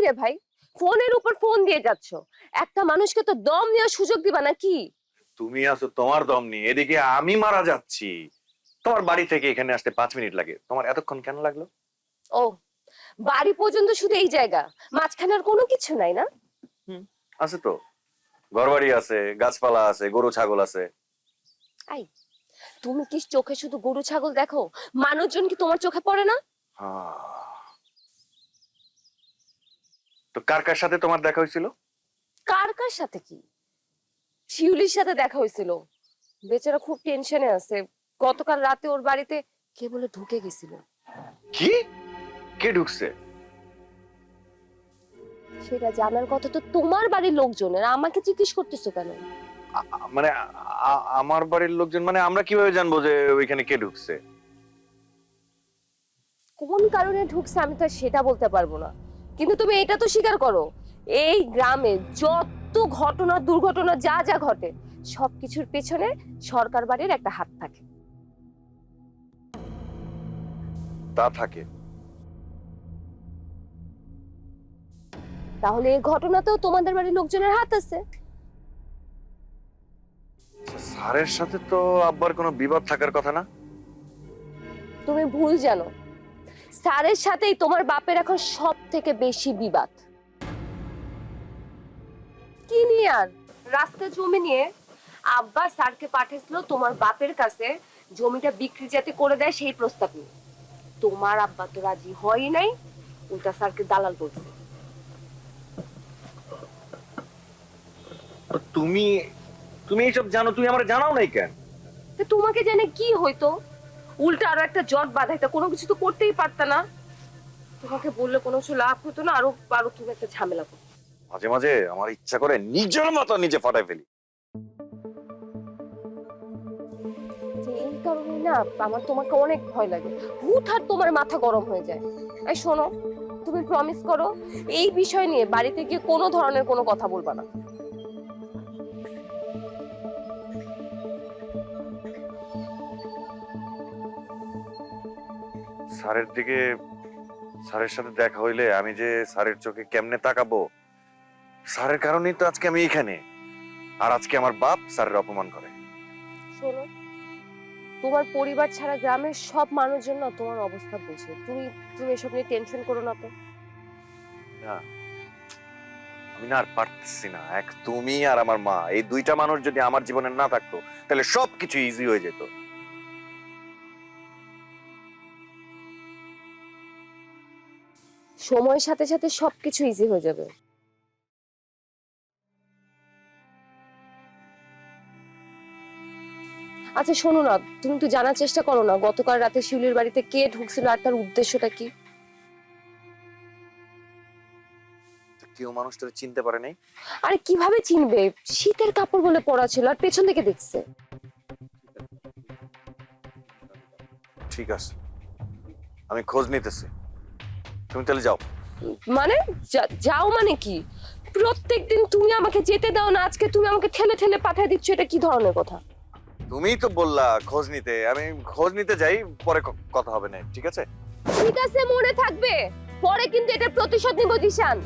রে ভাই? ফোনের উপর ফোন দিয়ে যাচ্ছ। একটা মানুষকে তো দম নেওয়ার সুযোগ দিবা না কি? তুমি আছো তোমার দম নিয়ে। এদিকে আমি মারা যাচ্ছি। তোমার বাড়ি থেকে এখানে আসতে পাঁচ মিনিট লাগে। তোমার এতক্ষণ কেন লাগল? ও বাড়ি পর্যন্ত শুধু এই জায়গা। মাঝখানে আর কোনো কিছু নাই না? আছে তো। ঘরবাড়ি আছে গাছপালা আছে গরু ছাগল আছে। আই তুমি কি চোখে শুধু গরু ছাগল দেখো? মানুষজন কি তোমার চোখে পড়ে না? আহ। তো কার কার সাথে তোমার দেখা হয়েছিল? কার কার সাথে কি? শিউলির সাথে দেখা হয়েছিল। বেচারা খুব টেনশনে আছে। গতকাল রাতে ওর বাড়িতে কে বলে ঢুকে গেছিল। কি? কে ঢুকছে? সেটা জানার কথা তো তোমার বাড়ির লোকজনের। আমাকে জিজ্ঞেস করতেছো কেন? মানে আমার বাড়ির লোকজন মানে আমরা কীভাবে জানব যে ওইখানে কে ঢুকছে? কোন কারণে ঢুকছে আমি তো সেটা বলতে পারব না। কিন্তু তুমি এটা তো স্বীকার করো এই গ্রামে যত ঘটনা দুর্ঘটনা যা যা ঘটে সবকিছুর পেছনে সরকার বাড়ির একটা হাত থাকে। তা থাকে। তাহলে এই ঘটনাতেও তোমাদের বাড়ির লোকজনের হাত আছে। স্যারের সাথে তো আব্বার কোনো বিবাদ থাকার কথা না? তুমি ভুল জানো। স্যারের সাথেই তোমার বাপের এখন সব থেকে বেশি বিবাদ। কি নিয়ে আর? রাস্তা জমি নিয়ে আব্বা স্যারকে পাঠিয়েছিল তোমার বাপের কাছে জমিটা বিক্রি যাতে করে দেয় সেই প্রস্তাব নিয়ে। তোমার আব্বা তো রাজি হয়ই নাই উল্টা স্যারকে দালাল বলছে। তুমি তুমি এইসব জানো তুমি আমার জানাও নাই কেন? তোমাকে জেনে কি হইতো? উল্টা আরও একটা জট বাঁধাইতে কোনো কিছু তো করতেই পারতা না। তোমাকে বললে কোনো কিছু লাভ হতো না আরও আরও তুমি একটা ঝামেলা করতে। মাঝে মাঝে আমার ইচ্ছা করে নিজের মতো নিজে ফাটাই ফেলি। এই কারণে না আমার তোমাকে অনেক ভয় লাগে। হুটহাট তোমার মাথা গরম হয়ে যায়। এই শোনো তুমি প্রমিস করো এই বিষয় নিয়ে বাড়িতে গিয়ে কোনো ধরনের কোনো কথা বলবা না। স্যারের দিকে স্যারের সাথে দেখা হইলে আমি যে স্যারের চোখে কেমনে তাকাবো? স্যারের কারণেই তো আজকে আমি এখানে। আর আজকে আমার বাপ স্যারের অপমান করে। শোনো তোমার পরিবার ছাড়া গ্রামের সব মানুষজন না তোমার অবস্থা বুঝে। তুমি তুমি এসব নিয়ে টেনশন করো না তো। না আমি না আর পারতেছি না। এক তুমি আর আমার মা এই দুইটা মানুষ যদি আমার জীবনে না থাকতো তাহলে সবকিছু ইজি হয়ে যেত। সময়ের সাথে সাথে সবকিছু ইজি হয়ে যাবে। আচ্ছা শোনো না তুমি তো জানার চেষ্টা করো না গতকাল রাতে শিউলির বাড়িতে কে ঢুকছিল আর তার উদ্দেশ্যটা কি? কেউ মানুষটা চিনতে পারে নাই? আরে কীভাবে চিনবে? শীতের কাপড় বলে পরা ছিল আর পেছন থেকে দেখছে। ঠিক আছে। আমি খোঁজ নিতেছি। তুমি তাহলে যাও। মানে? যাও মানে কি? প্রত্যেকদিন তুমি আমাকে যেতে দাও না আজকে তুমি আমাকে ঠেলে ঠেলে পাঠিয়ে দিচ্ছ এটা কি ধরনের কথা? তুমিই তো বললা খোঁজ নিতে। আমি খোঁজ নিতে যাই পরে কথা হবে না ঠিক আছে? ঠিক আছে মনে থাকবে। পরে কিন্তু এটা প্রতিশোধ নিব দিশান